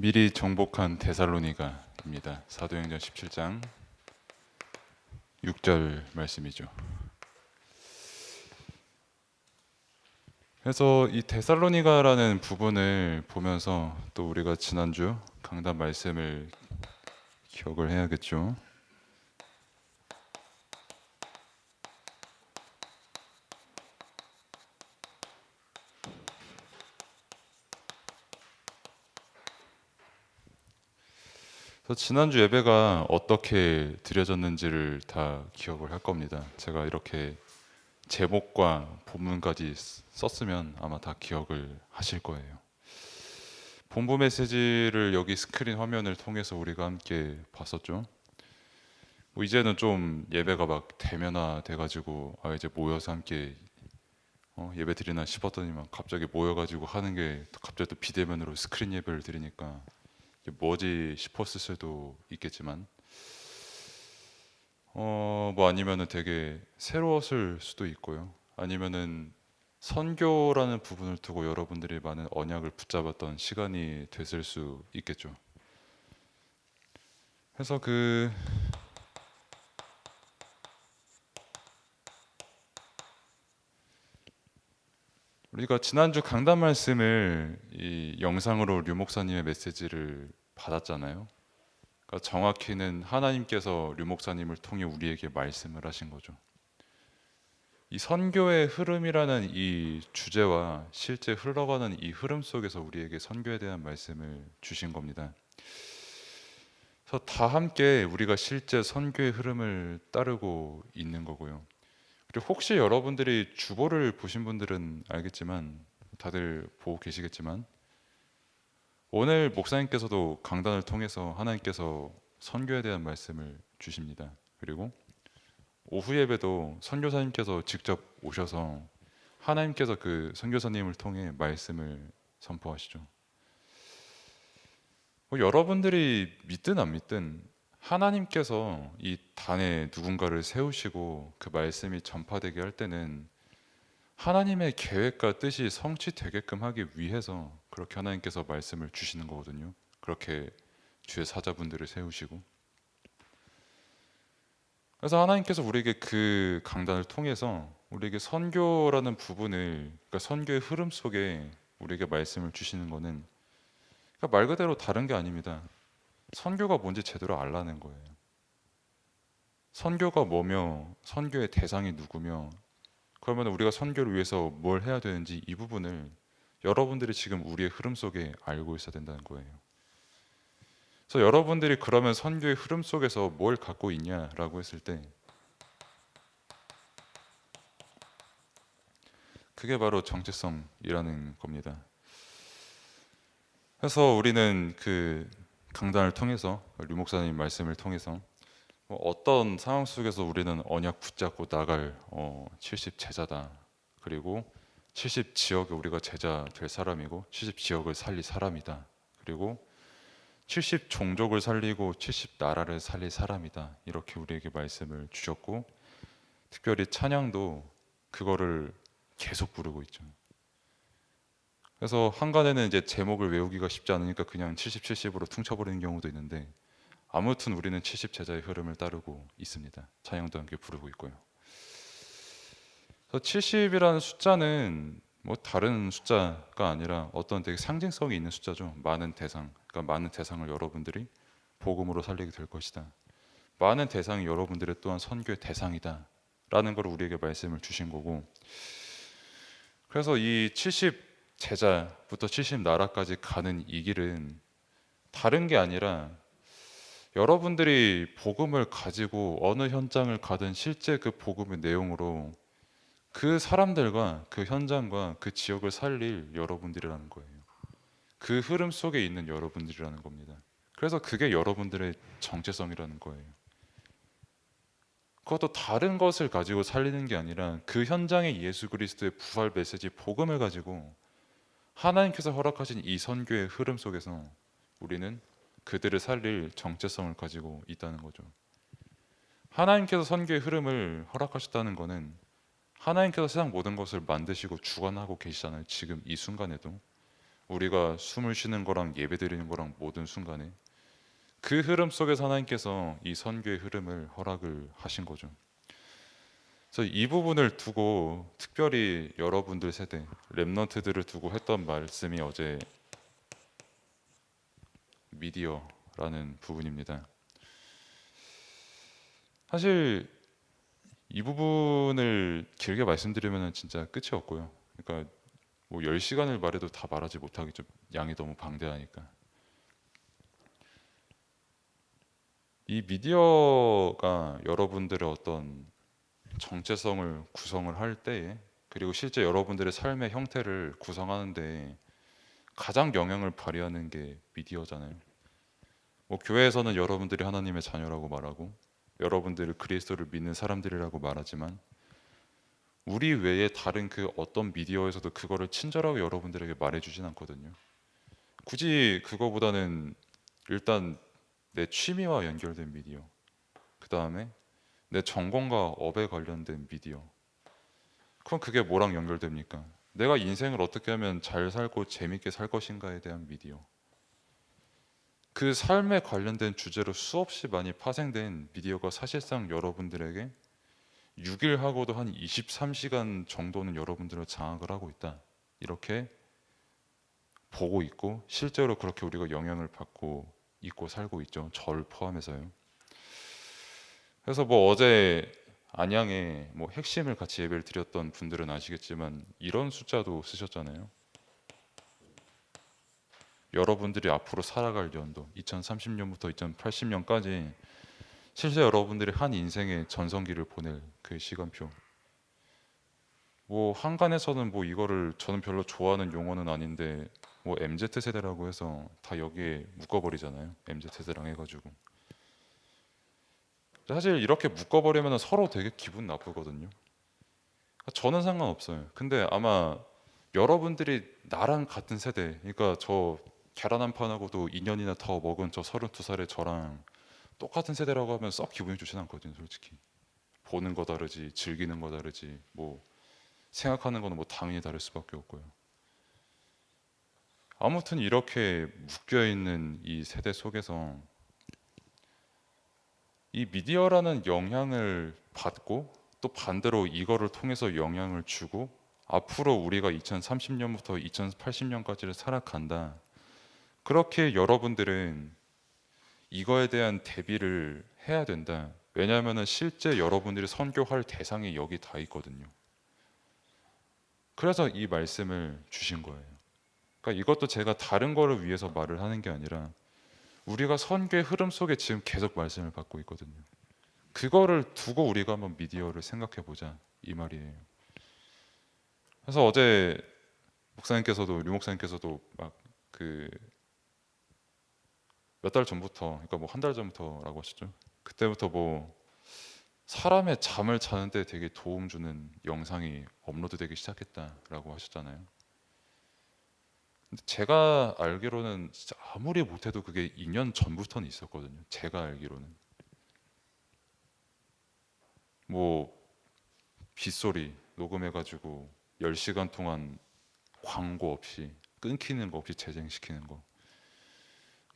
네, 미리 정복한 데살로니가입니다. 사도행전 17장 6절 말씀이죠. 그래서 이 데살로니가라는 부분을 보면서 또 우리가 지난주 강단 말씀을 기억을 해야겠죠. 그래서 지난주 예배가 어떻게 드려졌는지를 다 기억을 할 겁니다. 제가 이렇게 제목과 본문까지 썼으면 아마 다 기억을 하실 거예요. 본부 메시지를 여기 스크린 화면을 통해서 우리가 함께 봤었죠. 뭐 이제는 좀 예배가 막 대면화 돼가지고 아 이제 모여서 함께 어, 예배 드리나 싶었더니만 갑자기 모여가지고 하는 게 갑자기 또 비대면으로 스크린 예배를 드리니까 뭐지 싶었을 수도 있겠지만 어 뭐 아니면은 되게 새로웠을 수도 있고요. 아니면은 선교라는 부분을 두고 여러분들이 많은 언약을 붙잡았던 시간이 됐을 수 있겠죠. 그래서 그 우리가 지난주 강단 말씀을 이 영상으로 류 목사님의 메시지를 받았잖아요. 그러니까 정확히는 하나님께서 류 목사님을 통해 우리에게 말씀을 하신 거죠. 이 선교의 흐름이라는 이 주제와 실제 흘러가는 이 흐름 속에서 우리에게 선교에 대한 말씀을 주신 겁니다. 그래서 다 함께 우리가 실제 선교의 흐름을 따르고 있는 거고요. 그리고 혹시 여러분들이 주보를 보신 분들은 알겠지만 다들 보고 계시겠지만 오늘 목사님께서도 강단을 통해서 하나님께서 선교에 대한 말씀을 주십니다. 그리고 오후 예배도 선교사님께서 직접 오셔서 하나님께서 그 선교사님을 통해 말씀을 선포하시죠. 뭐 여러분들이 믿든 안 믿든 하나님께서 이 단에 누군가를 세우시고 그 말씀이 전파되게 할 때는 하나님의 계획과 뜻이 성취되게끔 하기 위해서 그렇게 하나님께서 말씀을 주시는 거거든요. 그렇게 주의 사자분들을 세우시고 그래서 하나님께서 우리에게 그 강단을 통해서 우리에게 선교라는 부분을 그러니까 선교의 흐름 속에 우리에게 말씀을 주시는 거는 그러니까 말 그대로 다른 게 아닙니다. 선교가 뭔지 제대로 알라는 거예요. 선교가 뭐며 선교의 대상이 누구며 그러면 우리가 선교를 위해서 뭘 해야 되는지 이 부분을 여러분들이 지금 우리의 흐름 속에 알고 있어야 된다는 거예요. 그래서 여러분들이 그러면 선교의 흐름 속에서 뭘 갖고 있냐라고 했을 때 그게 바로 정체성이라는 겁니다. 그래서 우리는 그 강단을 통해서 류 목사님 말씀을 통해서 뭐 어떤 상황 속에서 우리는 언약 붙잡고 나갈 어, 70 제자다. 그리고 70 지역에 우리가 제자 될 사람이고 70 지역을 살릴 사람이다. 그리고 70 종족을 살리고 70 나라를 살릴 사람이다. 이렇게 우리에게 말씀을 주셨고 특별히 찬양도 그거를 계속 부르고 있죠. 그래서 한간에는 이제 제목을 외우기가 쉽지 않으니까 그냥 70, 70으로 퉁쳐버리는 경우도 있는데 아무튼 우리는 70 제자의 흐름을 따르고 있습니다. 찬양도 함께 부르고 있고요. 그래서 70이라는 숫자는 뭐 다른 숫자가 아니라 어떤 되게 상징성이 있는 숫자죠. 많은 대상, 그러니까 많은 대상을 여러분들이 복음으로 살리게 될 것이다. 많은 대상이 여러분들의 또한 선교의 대상이다라는 걸 우리에게 말씀을 주신 거고. 그래서 이 70 제자부터 70 나라까지 가는 이 길은 다른 게 아니라 여러분들이 복음을 가지고 어느 현장을 가든 실제 그 복음의 내용으로 그 사람들과 그 현장과 그 지역을 살릴 여러분들이라는 거예요. 그 흐름 속에 있는 여러분들이라는 겁니다. 그래서 그게 여러분들의 정체성이라는 거예요. 그것도 다른 것을 가지고 살리는 게 아니라 그 현장에 예수 그리스도의 부활 메시지 복음을 가지고 하나님께서 허락하신 이 선교의 흐름 속에서 우리는 그들을 살릴 정체성을 가지고 있다는 거죠. 하나님께서 선교의 흐름을 허락하셨다는 것은 하나님께서 세상 모든 것을 만드시고 주관하고 계시잖아요. 지금 이 순간에도 우리가 숨을 쉬는 거랑 예배 드리는 거랑 모든 순간에 그 흐름 속에서 하나님께서 이 선교의 흐름을 허락을 하신 거죠. 그래서 이 부분을 두고 특별히 여러분들 세대 랩넌트들을 두고 했던 말씀이 어제 미디어라는 부분입니다. 사실 이 부분을 길게 말씀드리면 진짜 끝이 없고요. 그러니까 뭐 10시간을 말해도 다 말하지 못하겠죠. 양이 너무 방대하니까. 이 미디어가 여러분들의 어떤 정체성을 구성을 할 때에 그리고 실제 여러분들의 삶의 형태를 구성하는데 가장 영향을 발휘하는 게 미디어잖아요. 뭐 교회에서는 여러분들이 하나님의 자녀라고 말하고 여러분들을 그리스도를 믿는 사람들이라고 말하지만 우리 외에 다른 그 어떤 미디어에서도 그거를 친절하게 여러분들에게 말해주진 않거든요. 굳이 그거보다는 일단 내 취미와 연결된 미디어, 그 다음에 내 전공과 업에 관련된 미디어. 그럼 그게 뭐랑 연결됩니까? 내가 인생을 어떻게 하면 잘 살고 재밌게 살 것인가에 대한 미디어. 그 삶에 관련된 주제로 수없이 많이 파생된 미디어가 사실상 여러분들에게 6일 하고도 한 23시간 정도는 여러분들을 장악을 하고 있다. 이렇게 보고 있고 실제로 그렇게 우리가 영향을 받고 있고 살고 있죠. 저를 포함해서요. 그래서 뭐 어제 안양에 뭐 핵심을 같이 예배를 드렸던 분들은 아시겠지만 이런 숫자도 쓰셨잖아요. 여러분들이 앞으로 살아갈 연도 2030년부터 2080년까지 실제 여러분들이 한 인생의 전성기를 보낼 그 시간표. 뭐 한간에서는 뭐 이거를 저는 별로 좋아하는 용어는 아닌데 뭐 MZ 세대라고 해서 다 여기에 묶어버리잖아요. MZ 세대랑 해가지고. 사실 이렇게 묶어버리면 서로 되게 기분 나쁘거든요. 저는 상관없어요. 근데 아마 여러분들이 나랑 같은 세대, 그러니까 저 계란 한 판하고도 2년이나 더 먹은 저 32살의 저랑 똑같은 세대라고 하면 썩 기분이 좋진 않거든요, 솔직히. 보는 거 다르지, 즐기는 거 다르지, 뭐 생각하는 거는 뭐 당연히 다를 수밖에 없고요. 아무튼 이렇게 묶여 있는 이 세대 속에서 이 미디어라는 영향을 받고 또 반대로 이거를 통해서 영향을 주고 앞으로 우리가 2030년부터 2080년까지를 살아간다. 그렇게 여러분들은 이거에 대한 대비를 해야 된다. 왜냐하면 실제 여러분들이 선교할 대상이 여기 다 있거든요. 그래서 이 말씀을 주신 거예요. 그러니까 이것도 제가 다른 거를 위해서 말을 하는 게 아니라 우리가 선교의 흐름 속에 지금 계속 말씀을 받고 있거든요. 그거를 두고 우리가 한번 미디어를 생각해 보자 이 말이에요. 그래서 어제 목사님께서도 류 목사님께서도 막 그 몇 달 전부터 그러니까 뭐 한 달 전부터라고 하셨죠. 그때부터 뭐 사람의 잠을 자는데 되게 도움 주는 영상이 업로드되기 시작했다라고 하셨잖아요. 근데 제가 알기로는 진짜 아무리 못해도 그게 2년 전부터는 있었거든요. 제가 알기로는 뭐 빗소리 녹음해가지고 10시간 동안 광고 없이 끊기는 거 없이 재생시키는 거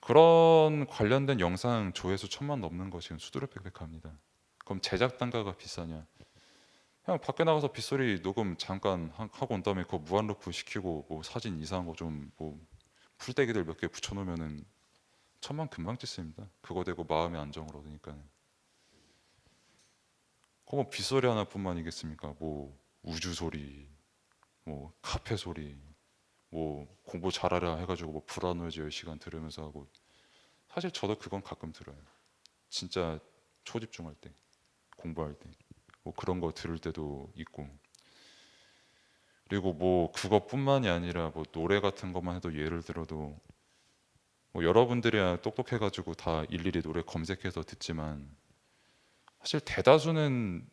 그런 관련된 영상 조회수 천만 넘는 거 지금 수두룩백백합니다. 그럼 제작 단가가 비싸냐? 그냥 밖에 나가서 빗소리 녹음 잠깐 하- 하고 온 다음에 그거 무한 루프 시키고 뭐 사진 이상한 거 좀 뭐 풀떼기들 몇 개 붙여놓으면은 천만 금방 찍습니다. 그거 되고 마음의 안정을 얻으니까는. 그거 뭐 빗소리 하나뿐만이겠습니까? 뭐 우주 소리, 뭐 카페 소리, 뭐 공부 잘하라 해가지고 뭐 불안해지 10시간 들으면서 하고 사실 저도 그건 가끔 들어요. 진짜 초집중할 때, 공부할 때. 뭐 그런 거 들을 때도 있고 그리고 뭐 그것뿐만이 아니라 뭐 노래 같은 것만 해도 예를 들어도 뭐 여러분들이야 똑똑해가지고 다 일일이 노래 검색해서 듣지만 사실 대다수는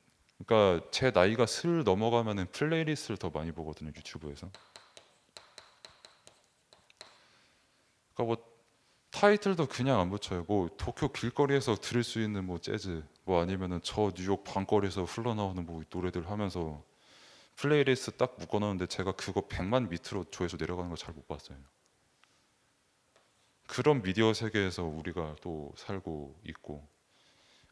그러니까 제 나이가 슬 넘어가면은 플레이리스트를 더 많이 보거든요 유튜브에서 그러니까 뭐 타이틀도 그냥 안 붙여요. 뭐 도쿄 길거리에서 들을 수 있는 뭐 재즈, 뭐 아니면은 저 뉴욕 밤거리에서 흘러나오는 뭐 노래들 하면서 플레이리스트 딱 묶어놓는데 제가 그거 100만 밑으로 조회수 내려가는 걸 잘 못 봤어요. 그런 미디어 세계에서 우리가 또 살고 있고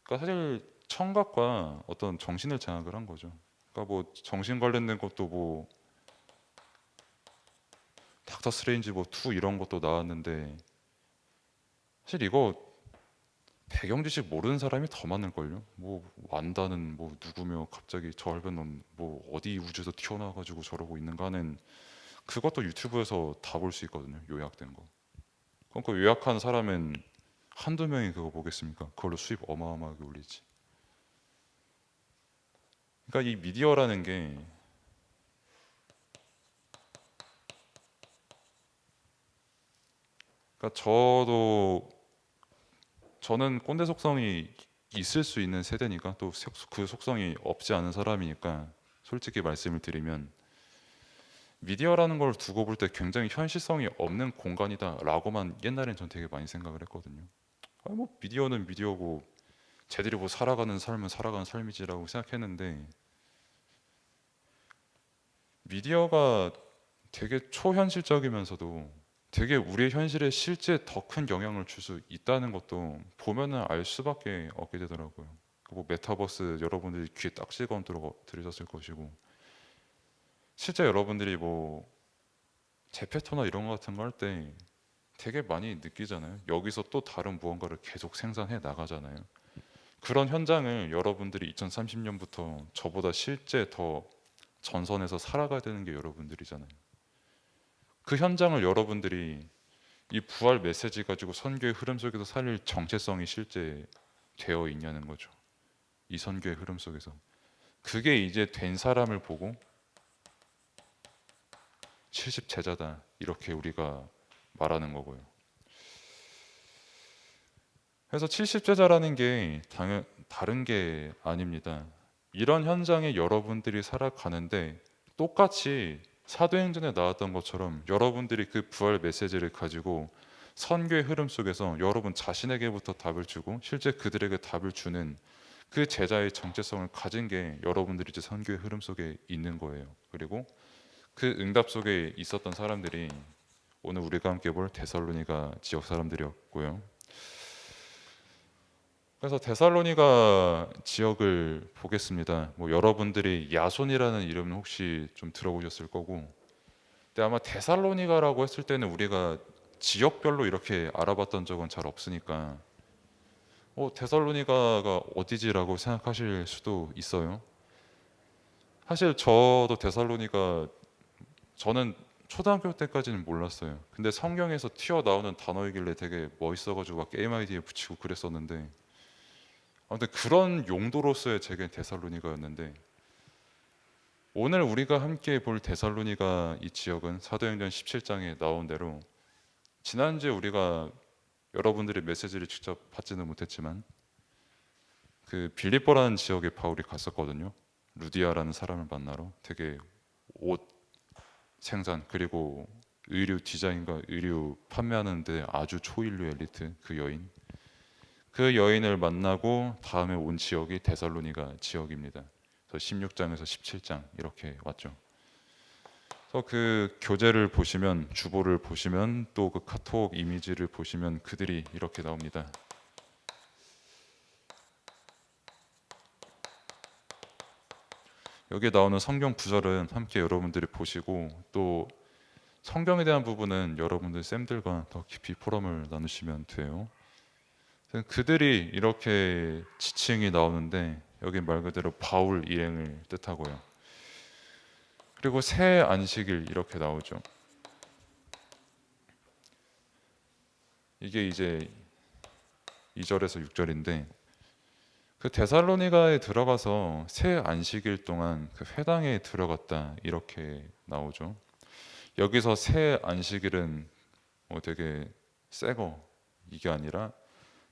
그러니까 사실 청각과 어떤 정신을 장악을 한 거죠. 그러니까 뭐 정신 관련된 것도 뭐 닥터 스트레인지 뭐 2 이런 것도 나왔는데 사실 이거 배경 지식 모르는 사람이 더 많을 걸요. 뭐 완다는 뭐 누구며 갑자기 저 할변 놈뭐 어디 우주에서 튀어나와 가지고 저러고 있는가 하는 그것도 유튜브에서 다 볼 수 있거든요. 요약된 거. 그러니까 요약한 사람은 한두 명이 그거 보겠습니까? 그걸로 수입 어마어마하게 올리지. 그러니까 이 미디어라는 게 그러니까 저도 저는 꼰대 속성이 있을 수 있는 세대니까 또 그 속성이 없지 않은 사람이니까 솔직히 말씀을 드리면 미디어라는 걸 두고 볼 때 굉장히 현실성이 없는 공간이다라고만 옛날엔 전 되게 많이 생각을 했거든요. 아, 뭐 미디어는 미디어고 쟤들이 뭐 살아가는 삶은 살아가는 삶이지라고 생각했는데 미디어가 되게 초현실적이면서도 되게 우리의 현실에 실제 더 큰 영향을 줄 수 있다는 것도 보면은 알 수밖에 없게 되더라고요. 그뭐 메타버스 여러분들이 귀에 딱 찍어 들으셨을 것이고 실제 여러분들이 뭐 제페토나 이런 거 같은 거 할 때 되게 많이 느끼잖아요. 여기서 또 다른 무언가를 계속 생산해 나가잖아요. 그런 현장을 여러분들이 2030년부터 저보다 실제 더 전선에서 살아가야 되는 게 여러분들이잖아요. 그 현장을 여러분들이 이 부활 메시지 가지고 선교의 흐름 속에서 살릴 정체성이 실제 되어 있냐는 거죠. 이 선교의 흐름 속에서 그게 이제 된 사람을 보고 70 제자다 이렇게 우리가 말하는 거고요. 그래서 70 제자라는 게 당연 다른 게 아닙니다. 이런 현장에 여러분들이 살아가는데 똑같이 사도행전에 나왔던 것처럼 여러분들이 그 부활 메시지를 가지고 선교의 흐름 속에서 여러분 자신에게부터 답을 주고 실제 그들에게 답을 주는 그 제자의 정체성을 가진 게 여러분들이 이제 선교의 흐름 속에 있는 거예요. 그리고 그 응답 속에 있었던 사람들이 오늘 우리가 함께 볼 데살로니가 지역 사람들이었고요. 그래서 데살로니가 지역을 보겠습니다. 뭐 여러분들이 야손이라는 이름은 혹시 좀 들어보셨을 거고, 근데 아마 데살로니가라고 했을 때는 우리가 지역별로 이렇게 알아봤던 적은 잘 없으니까, 어 데살로니가가 어디지라고 생각하실 수도 있어요. 사실 저도 데살로니가 저는 초등학교 때까지는 몰랐어요. 근데 성경에서 튀어나오는 단어이길래 되게 멋있어가지고 막 게임 아이디에 붙이고 그랬었는데 아무튼 그런 용도로서의 제게 데살로니가였는데 오늘 우리가 함께 볼 데살로니가 이 지역은 사도행전 17장에 나온 대로 지난주에 우리가 여러분들의 메시지를 직접 받지는 못했지만 그 빌립보라는 지역에 바울이 갔었거든요. 루디아라는 사람을 만나러 되게 옷 생산 그리고 의류 디자인과 의류 판매하는데 아주 초일류 엘리트 그 여인 그 여인을 만나고 다음에 온 지역이 데살로니가 지역입니다. 그래서 16장에서 17장 이렇게 왔죠. 그래서 그 교재를 보시면 주보를 보시면 또 그 카톡 이미지를 보시면 그들이 이렇게 나옵니다. 여기에 나오는 성경 구절은 함께 여러분들이 보시고 또 성경에 대한 부분은 여러분들 쌤들과 더 깊이 포럼을 나누시면 돼요. 그들이 이렇게 지칭이 나오는데 여기 말 그대로 바울 일행을 뜻하고요. 그리고 새 안식일 이렇게 나오죠. 이게 이제 2절에서 6절인데 그 데살로니가에 들어가서 새 안식일 동안 그 회당에 들어갔다 이렇게 나오죠. 여기서 새 안식일은 뭐 되게 새거 이게 아니라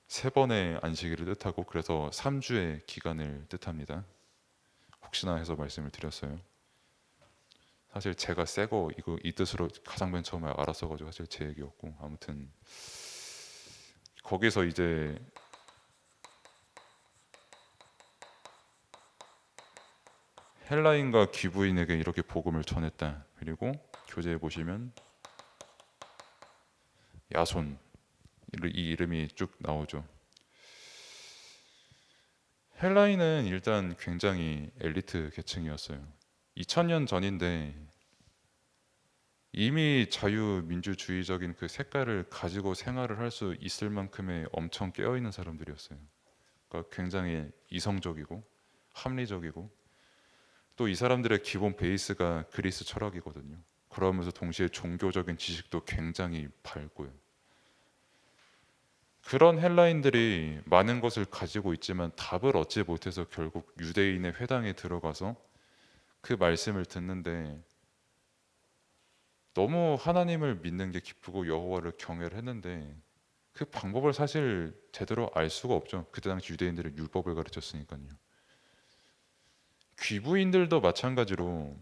세 번의 안식일을 뜻하고 그래서 3주의 기간을 뜻합니다. 혹시나 해서 말씀을 드렸어요. 사실 제가 새거 이거 이 뜻으로 가장 맨 처음에 알았어가지고 사실 제 얘기였고 아무튼 거기서 이제 헬라인과 귀부인에게 이렇게 복음을 전했다. 그리고 교재에 보시면 야손 이 이름이 쭉 나오죠. 헬라인은 일단 굉장히 엘리트 계층이었어요. 2000년 전인데 이미 자유민주주의적인 그 색깔을 가지고 생활을 할 수 있을 만큼의 엄청 깨어 있는 사람들이었어요. 그러니까 굉장히 이성적이고 합리적이고 또 이 사람들의 기본 베이스가 그리스 철학이거든요. 그러면서 동시에 종교적인 지식도 굉장히 밝고요. 그런 헬라인들이 많은 것을 가지고 있지만 답을 얻지 못해서 결국 유대인의 회당에 들어가서 그 말씀을 듣는데 너무 하나님을 믿는 게 기쁘고 여호와를 경외를 했는데 그 방법을 사실 제대로 알 수가 없죠. 그때 당시 유대인들은 율법을 가르쳤으니까요. 귀부인들도 마찬가지로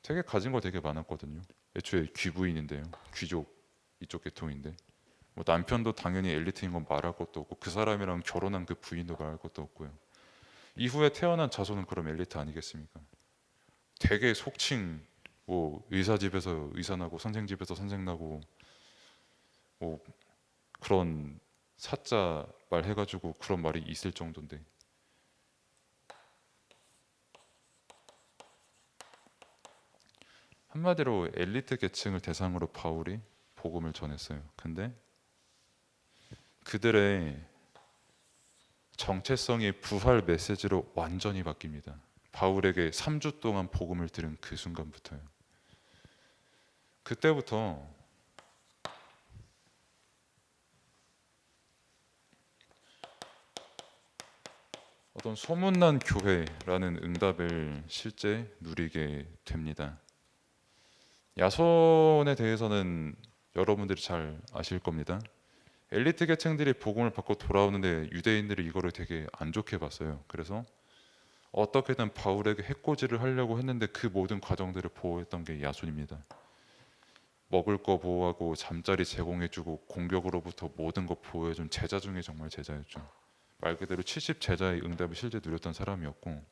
되게 가진 거 되게 많았거든요. 애초에 귀부인인데요. 귀족 이쪽 계통인데 뭐 남편도 당연히 엘리트인 건 말할 것도 없고 그 사람이랑 결혼한 그 부인도 말할 것도 없고요. 이후에 태어난 자손은 그럼 엘리트 아니겠습니까? 되게 속칭 뭐 의사 집에서 의사 나고 선생 집에서 선생 나고 뭐 그런 사자 말 해가지고 그런 말이 있을 정도인데 한마디로 엘리트 계층을 대상으로 바울이 복음을 전했어요. 근데 그들의 정체성이 부활 메시지로 완전히 바뀝니다. 바울에게 3주 동안 복음을 들은 그 순간부터요. 그때부터 어떤 소문난 교회라는 응답을 실제 누리게 됩니다. 야손에 대해서는 여러분들이 잘 아실 겁니다. 엘리트 계층들이 복음을 받고 돌아오는데 유대인들이 이거를 되게 안 좋게 봤어요. 그래서 어떻게든 바울에게 해코지를 하려고 했는데 그 모든 과정들을 보호했던 게 야손입니다. 먹을 거 보호하고 잠자리 제공해주고 공격으로부터 모든 거 보호해준 제자 중에 정말 제자였죠. 말 그대로 70 제자의 응답을 실제 누렸던 사람이었고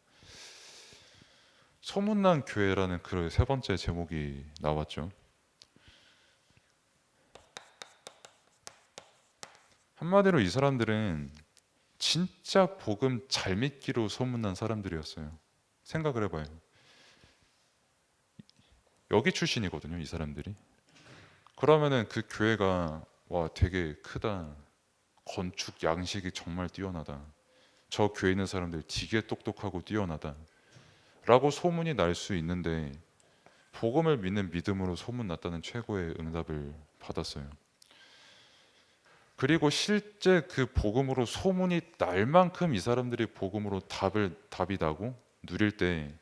소문난 교회라는 그세 번째 제목이 나왔죠. 한마디로 이 사람들은 진짜 복음 잘 믿기로 소문난 사람들이었어요. 생각을 해봐요. 여기 출신이거든요, 이 사람들이. 그러면은 그 교회가 와 되게 크다. 건축 양식이 정말 뛰어나다. 저 교회 있는 사람들 되게 똑똑하고 뛰어나다. 라고 소문이 날 수 있는데 복음을 믿는 믿음으로 소문 났다는 최고의 응답을 받았어요. 그리고 실제 그 복음으로 소문이 날 만큼 이 사람들이 복음으로 답을 답이 나고 누릴 때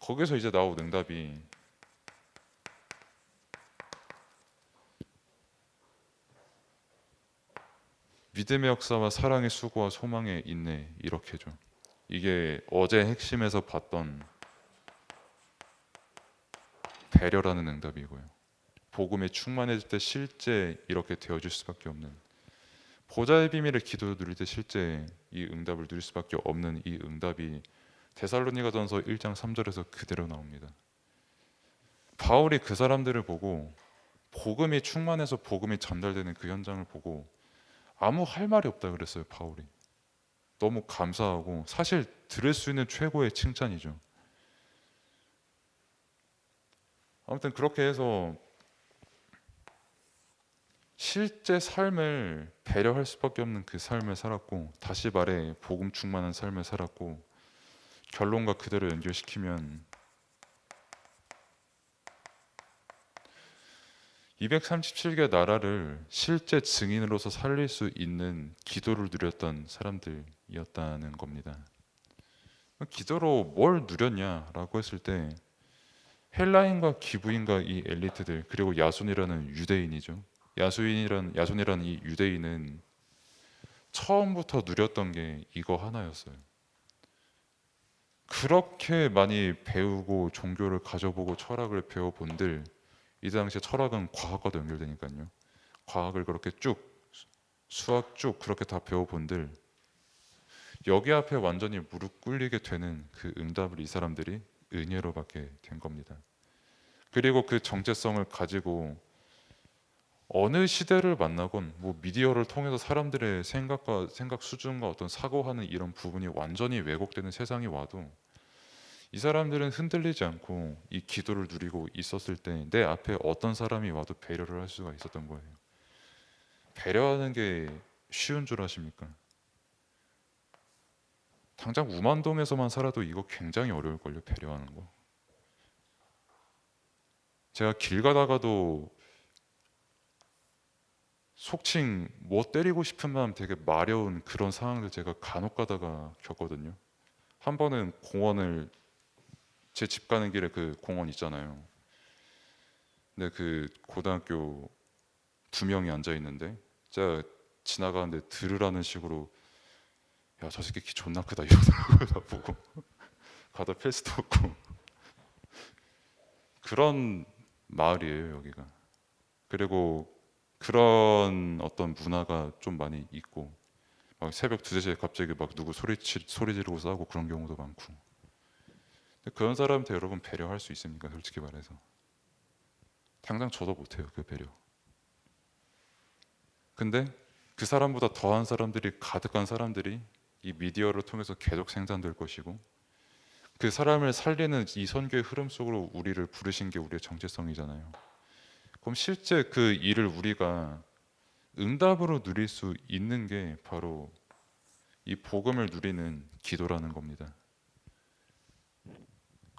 거기서 이제 나온 응답이 믿음의 역사와 사랑의 수고와 소망의 인내 이렇게죠. 이게 어제 핵심에서 봤던 배려라는 응답이고요. 복음에 충만해질 때 실제 이렇게 되어줄 수밖에 없는 보좌의 비밀을 기도 누릴 때 실제 이 응답을 누릴 수밖에 없는 이 응답이 데살로니가전서 1장 3절에서 그대로 나옵니다. 바울이 그 사람들을 보고 복음이 충만해서 복음이 전달되는 그 현장을 보고 아무 할 말이 없다 그랬어요 바울이. 너무 감사하고 사실 들을 수 있는 최고의 칭찬이죠. 아무튼 그렇게 해서 실제 삶을 배려할 수밖에 없는 그 삶을 살았고 다시 말해 복음 충만한 삶을 살았고 결론과 그대로 연결시키면 237개 나라를 실제 증인으로서 살릴 수 있는 기도를 누렸던 사람들이었다는 겁니다. 기도로 뭘 누렸냐라고 했을 때 헬라인과 기부인과 이 엘리트들 그리고 야손이라는 유대인이죠. 야손이란 야손이라는 이 유대인은 처음부터 누렸던 게 이거 하나였어요. 그렇게 많이 배우고 종교를 가져보고 철학을 배워본들 이 당시에 철학은 과학과도 연결되니까요. 과학을 그렇게 쭉 수학 쭉 그렇게 다 배워본들 여기 앞에 완전히 무릎 꿇리게 되는 그 응답을 이 사람들이 은혜로 받게 된 겁니다. 그리고 그 정체성을 가지고 어느 시대를 만나건 뭐 미디어를 통해서 사람들의 생각과 생각 수준과 어떤 사고하는 이런 부분이 완전히 왜곡되는 세상이 와도 이 사람들은 흔들리지 않고 이 기도를 누리고 있었을 때 내 앞에 어떤 사람이 와도 배려를 할 수가 있었던 거예요. 배려하는 게 쉬운 줄 아십니까? 당장 우만동에서만 살아도 이거 굉장히 어려울 걸요. 배려하는 거. 제가 길 가다가도 속칭 뭐 때리고 싶은 마음 되게 마려운 그런 상황들 제가 간혹 가다가 겪거든요. 한 번은 공원을 제 집 가는 길에 그 공원 있잖아요. 근데 그 고등학교 두 명이 앉아 있는데 제가 지나가는데 들으라는 식으로 야 저 새끼 키 존나 크다 이러더라고요 나 보고 가다 팰 수도 없고 그런 마을이에요 여기가 그리고 그런 어떤 문화가 좀 많이 있고 막 새벽 두세 시에 갑자기 막 누구 소리 치, 소리 지르고 싸우고 그런 경우도 많고. 그런 사람한테 여러분 배려할 수 있습니까? 솔직히 말해서. 당장 저도 못해요 그 배려. 근데 그 사람보다 더한 사람들이 가득한 사람들이 이 미디어를 통해서 계속 생산될 것이고 그 사람을 살리는 이 선교의 흐름 속으로 우리를 부르신 게 우리의 정체성이잖아요. 그럼 실제 그 일을 우리가 응답으로 누릴 수 있는 게 바로 이 복음을 누리는 기도라는 겁니다.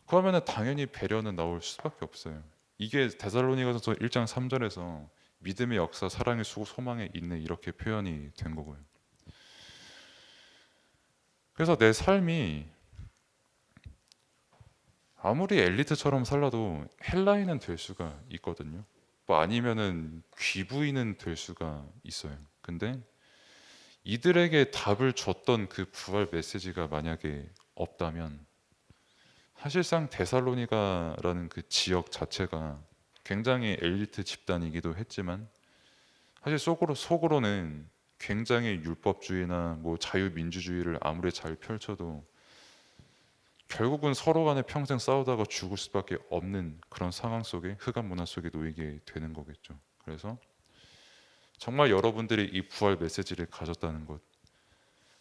그러면은 당연히 배려는 나올 수밖에 없어요. 이게 데살로니가서 1장 3절에서 믿음의 역사, 사랑의 수고, 소망의 인내 이렇게 표현이 된 거고요. 그래서 내 삶이 아무리 엘리트처럼 살라도 헬라인은 될 수가 있거든요. 뭐 아니면은 귀부인은 될 수가 있어요. 근데 이들에게 답을 줬던 그 부활 메시지가 만약에 없다면 사실상 데살로니가라는 그 지역 자체가 굉장히 엘리트 집단이기도 했지만 사실 속으로 속으로는 굉장히 율법주의나 뭐 자유민주주의를 아무리 잘 펼쳐도 결국은 서로 간에 평생 싸우다가 죽을 수밖에 없는 그런 상황 속에 흑암 문화 속에 놓이게 되는 거겠죠. 그래서 정말 여러분들이 이 부활 메시지를 가졌다는 것,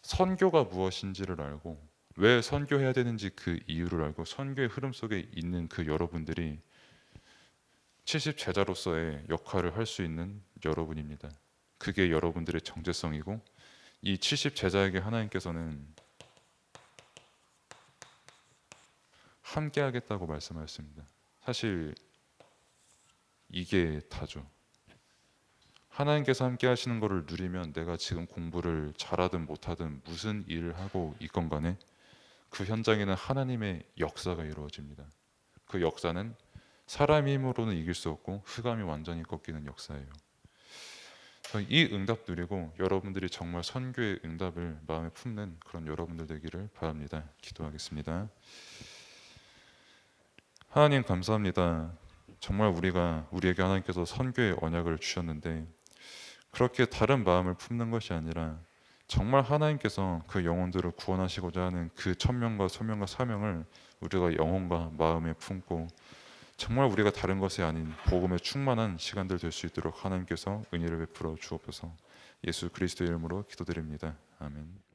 선교가 무엇인지를 알고 왜 선교해야 되는지 그 이유를 알고 선교의 흐름 속에 있는 그 여러분들이 70 제자로서의 역할을 할 수 있는 여러분입니다. 그게 여러분들의 정체성이고 이 70 제자에게 하나님께서는 함께 하겠다고 말씀하셨습니다. 사실 이게 다죠. 하나님께서 함께 하시는 것을 누리면 내가 지금 공부를 잘하든 못하든 무슨 일을 하고 있건 간에 그 현장에는 하나님의 역사가 이루어집니다. 그 역사는 사람 힘으로는 이길 수 없고 흑암이 완전히 꺾이는 역사예요. 이 응답 누리고 여러분들이 정말 선교의 응답을 마음에 품는 그런 여러분들 되기를 바랍니다. 기도하겠습니다. 하나님 감사합니다. 정말 우리가 우리에게 하나님께서 선교의 언약을 주셨는데 그렇게 다른 마음을 품는 것이 아니라 정말 하나님께서 그 영혼들을 구원하시고자 하는 그 천명과 소명과 사명을 우리가 영혼과 마음에 품고 정말 우리가 다른 것이 아닌 복음에 충만한 시간들 될 수 있도록 하나님께서 은혜를 베풀어 주옵소서. 예수 그리스도의 이름으로 기도드립니다. 아멘.